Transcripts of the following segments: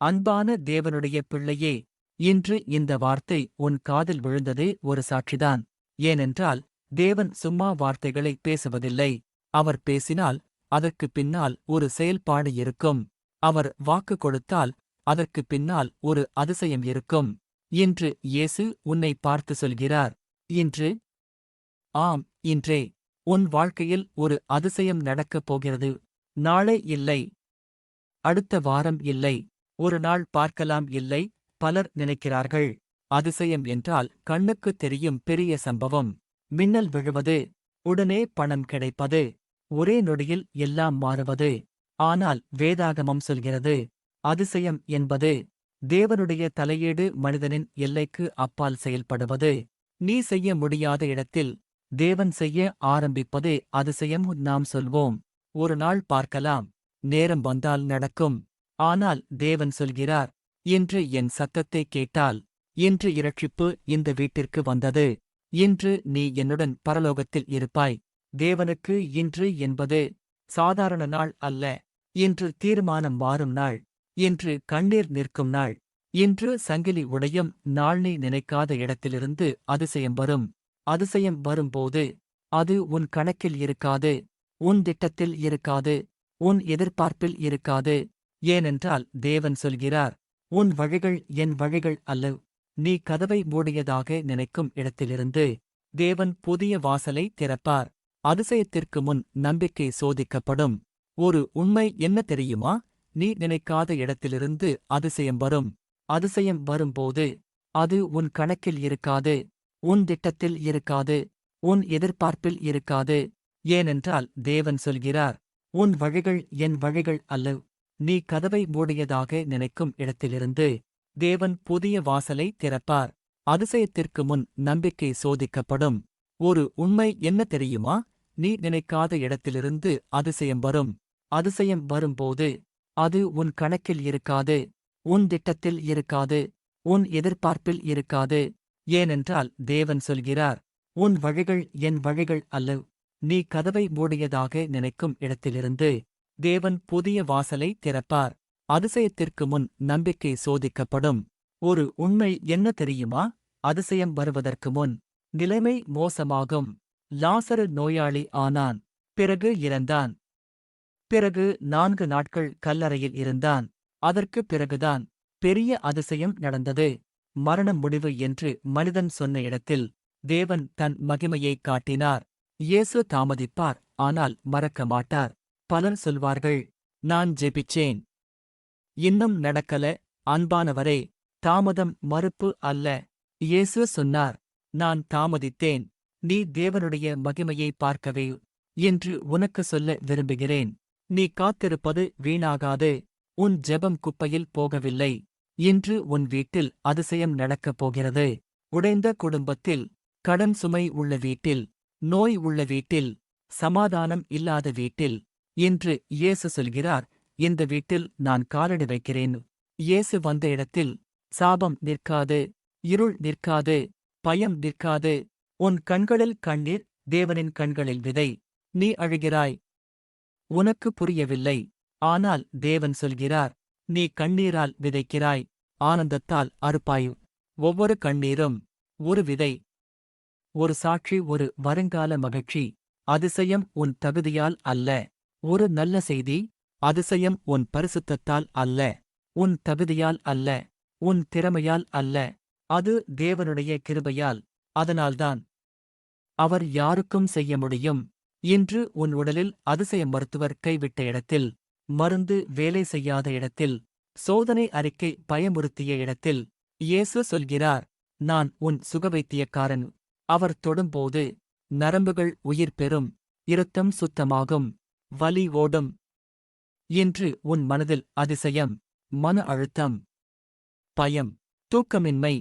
அன்பான தேவனுடைய பிள்ளையே இன்று இந்த வார்த்தை உன் காதில் விழுந்தது ஒரு சாட்சிதான். ஏனென்றால் தேவன் சும்மா வார்த்தைகளை பேசுவதில்லை. அவர் பேசினால் அதற்கு பின்னால் ஒரு செயல்பாடு இருக்கும். அவர் வாக்கு கொடுத்தால் அதற்கு பின்னால் ஒரு அதிசயம் இருக்கும். இன்று இயேசு உன்னை பார்த்து சொல்கிறார் இன்று? ஆம் இன்றே. உன் வாழ்க்கையில் ஒரு அதிசயம் நடக்கப் போகிறது. நாளை இல்லை. அடுத்த வாரம் இல்லை. ஒரு நாள் பார்க்கலாம் இல்லை பலர் நினைக்கிறார்கள். அதிசயம் என்றால் கண்ணுக்கு தெரியும் பெரிய சம்பவம். மின்னல் விழுவது உடனே பணம் கிடைப்பது ஒரே நொடியில் எல்லாம் மாறுவது. ஆனால் வேதாகமம் சொல்கிறது அதிசயம் என்பது தேவனுடைய தலையீடு மனிதனின் எல்லைக்கு அப்பால் செயல்படுவது. நீ செய்ய முடியாத இடத்தில் தேவன் செய்ய ஆரம்பிப்பதே அதிசயம் நாம் சொல்வோம். ஒரு நாள் பார்க்கலாம் நேரம் வந்தால் நடக்கும். ஆனால் தேவன் சொல்கிறார் இன்று என் சத்தத்தை கேட்டால் இன்று இரட்சிப்பு இந்த வீட்டிற்கு வந்தது. இன்று நீ என்னுடன் பரலோகத்தில் இருப்பாய். தேவனுக்கு இன்று என்பது சாதாரண நாள் அல்ல. இன்று தீர்மானம் மாறும் நாள். இன்று கண்ணீர் நிற்கும் நாள். இன்று சங்கிலி உடையும் நாள் நீ நினைக்காத இடத்திலிருந்து அதிசயம் வரும். அதிசயம் வரும்போது அது உன் கணக்கில் இருக்காது. உன் திட்டத்தில் இருக்காது. உன் எதிர்பார்ப்பில் இருக்காது. ஏனென்றால் தேவன் சொல்கிறார் உன் வழிகள் என் வழிகள் அல்ல. நீ கதவை மூடியதாக நினைக்கும் இடத்திலிருந்து தேவன் புதிய வாசலை திறப்பார். அதிசயத்திற்கு முன் நம்பிக்கை சோதிக்கப்படும். ஒரு உண்மை என்ன தெரியுமா? நீ நினைக்காத இடத்திலிருந்து அதிசயம் வரும். அதிசயம் வரும்போது அது உன் கணக்கில் இருக்காது. உன் திட்டத்தில் இருக்காது. உன் எதிர்பார்ப்பில் இருக்காது. ஏனென்றால் தேவன் சொல்கிறார் உன் வழிகள் என் வழிகள் அல்ல. நீ கதவை மூடியதாக நினைக்கும் இடத்திலிருந்து தேவன் புதிய வாசலை திறப்பார். அதிசயத்திற்கு முன் நம்பிக்கை சோதிக்கப்படும். ஒரு உண்மை என்ன தெரியுமா? நீ நினைக்காத இடத்திலிருந்து அதிசயம் வரும். அதிசயம் வரும்போது அது உன் கணக்கில் இருக்காது. உன் திட்டத்தில் இருக்காது. உன் எதிர்பார்ப்பில் இருக்காது. ஏனென்றால் தேவன் சொல்கிறார் உன் வழிகள் என் வழிகள் அல்ல. நீ கதவை மூடியதாக நினைக்கும் இடத்திலிருந்து தேவன் புதிய வாசலை திறப்பார். அதிசயத்திற்கு முன் நம்பிக்கை சோதிக்கப்படும். ஒரு உண்மை என்ன தெரியுமா? அதிசயம் வருவதற்கு முன் நிலைமை மோசமாகும். லாசரு நோயாளி ஆனான். பிறகு இறந்தான். பிறகு நான்கு நாட்கள் கல்லறையில் இருந்தான். அதற்கு பிறகுதான் பெரிய அதிசயம் நடந்தது. மரண முடிவு என்று மனிதன் சொன்ன இடத்தில் தேவன் தன் மகிமையை காட்டினார். இயேசு தாமதிப்பார் ஆனால் மறக்க மாட்டார். பலர் சொல்வார்கள் நான் ஜெபிச்சேன். இன்னும் நடக்கல. அன்பானவரே தாமதம் மறுப்பு அல்ல. இயேசு சொன்னார் நான் தாமதித்தேன். நீ தேவனுடைய மகிமையை பார்க்கவே என்று உனக்கு சொல்ல விரும்புகிறேன். நீ காத்திருப்பது வீணாகாது. உன் ஜெபம் குப்பையில் போகவில்லை. இன்று உன் வீட்டில் அதிசயம் நடக்கப் போகிறது. உடைந்த குடும்பத்தில் கடன் சுமை உள்ள வீட்டில் நோய் உள்ள வீட்டில் சமாதானம் இல்லாத வீட்டில் இன்று இயேசு சொல்கிறார் இந்த வீட்டில் நான் காலடி வைக்கிறேன். இயேசு வந்த இடத்தில் சாபம் நிற்காது இருள் நிற்காது பயம் நிற்காது. உன் கண்களில் கண்ணீர் தேவனின் கண்களில் விதை. நீ அழுகிறாய். உனக்கு புரியவில்லை. ஆனால் தேவன் சொல்கிறார் நீ கண்ணீரால் விதைக்கிறாய். ஆனந்தத்தால் அறுப்பாய். ஒவ்வொரு கண்ணீரும் ஒரு விதை. ஒரு சாட்சி ஒரு வருங்கால மகிழ்ச்சி. அதிசயம் உன் தகுதியால் அல்ல. ஒரு நல்ல செய்தி அதிசயம் உன் பரிசுத்தத்தால் அல்ல உன் தகுதியால் அல்ல உன் திறமையால் அல்ல அது தேவனுடைய கிருபையால் அதனால்தான் அவர் யாருக்கும் செய்ய முடியும். இன்று உன் உடலில் அதிசய மருத்துவர் கைவிட்ட இடத்தில் மருந்து வேலை செய்யாத இடத்தில் சோதனை அறிக்கை பயமுறுத்திய இடத்தில் இயேசு சொல்கிறார் நான் உன் சுகவைத்தியக்காரன். அவர் தொடும்போது நரம்புகள் உயிர் பெறும் இரத்தம் சுத்தமாகும். வலி ஓடும் இன்று உன் மனதில் அதிசயம் மன அழுத்தம் பயம் தூக்கமின்மை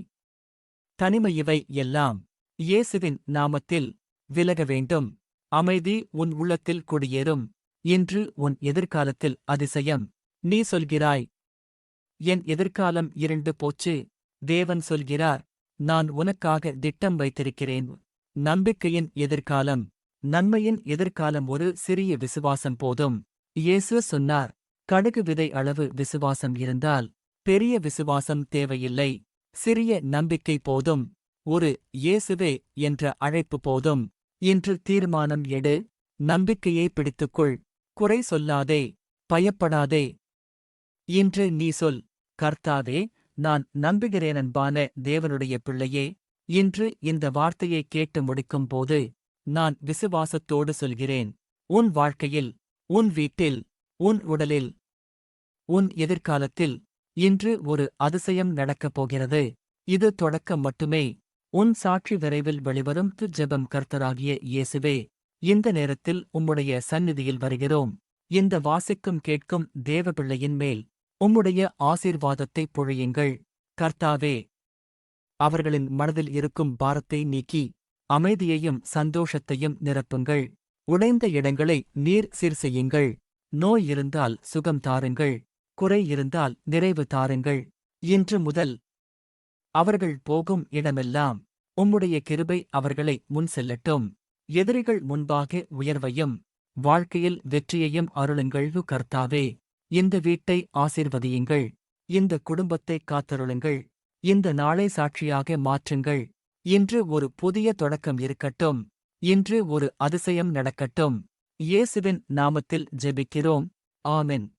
தனிமை இவை எல்லாம் இயேசுவின் நாமத்தில் விலக வேண்டும். அமைதி உன் உள்ளத்தில் குடியேறும். இன்று உன் எதிர்காலத்தில் அதிசயம் நீ சொல்கிறாய் என் எதிர்காலம் இருண்டு போச்சு தேவன் சொல்கிறார் நான் உனக்காக திட்டம் வைத்திருக்கிறேன். நம்பிக்கையின் எதிர்காலம் நன்மையின் எதிர்காலம் ஒரு சிறிய விசுவாசம் போதும். இயேசு சொன்னார் கடுகு விதை அளவு விசுவாசம் இருந்தால் பெரிய விசுவாசம் தேவையில்லை. சிறிய நம்பிக்கை போதும். ஒரு இயேசுவே என்ற அழைப்பு போதும். இன்று தீர்மானம் எடு. நம்பிக்கையை பிடித்துக்கொள். குறை சொல்லாதே. பயப்படாதே. இன்று நீ சொல் கர்த்தாவே நான் நம்புகிறேனன்பான தேவனுடைய பிள்ளையே. இன்று இந்த வார்த்தையை கேட்டு முடிக்கும் போது நான் விசுவாசத்தோடு சொல்கிறேன். உன் வாழ்க்கையில் உன் வீட்டில் உன் உடலில் உன் எதிர்காலத்தில் இன்று ஒரு அதிசயம் நடக்கப் போகிறது. இது தொடக்கம் மட்டுமே. உன் சாட்சி விரைவில் வெளிவரும். து ஜெபம் கர்த்தராகிய இயேசுவே இந்த நேரத்தில் உம்முடைய சந்நிதியில் வருகிறோம். இந்த வாசிக்கும் கேட்கும் தேவபிள்ளையின் மேல் உம்முடைய ஆசீர்வாதத்தை பொழியுங்கள். கர்த்தாவே அவர்களின் மனதில் இருக்கும் பாரத்தை நீக்கி அமைதியையும் சந்தோஷத்தையும் நிரப்புங்கள். உடைந்த இடங்களை நீர் சீர் செய்யுங்கள் நோய் இருந்தால் சுகம் தாருங்கள். குறை இருந்தால் நிறைவு தாருங்கள். இன்று முதல் அவர்கள் போகும் இடமெல்லாம் உம்முடைய கிருபை அவர்களை முன் செல்லட்டும். எதிரிகள் முன்பாக உயர்வையும் வாழ்க்கையில் வெற்றியையும் அருளுங்கள். கர்த்தாவே இந்த வீட்டை ஆசீர்வதியுங்கள். இந்த குடும்பத்தை காத்தருளுங்கள். இந்த நாளை சாட்சியாக மாற்றுங்கள். இன்று ஒரு புதிய தொடக்கம் இருக்கட்டும். இன்று ஒரு அதிசயம் நடக்கட்டும். இயேசுவின் நாமத்தில் ஜெபிக்கிறோம். ஆமென்.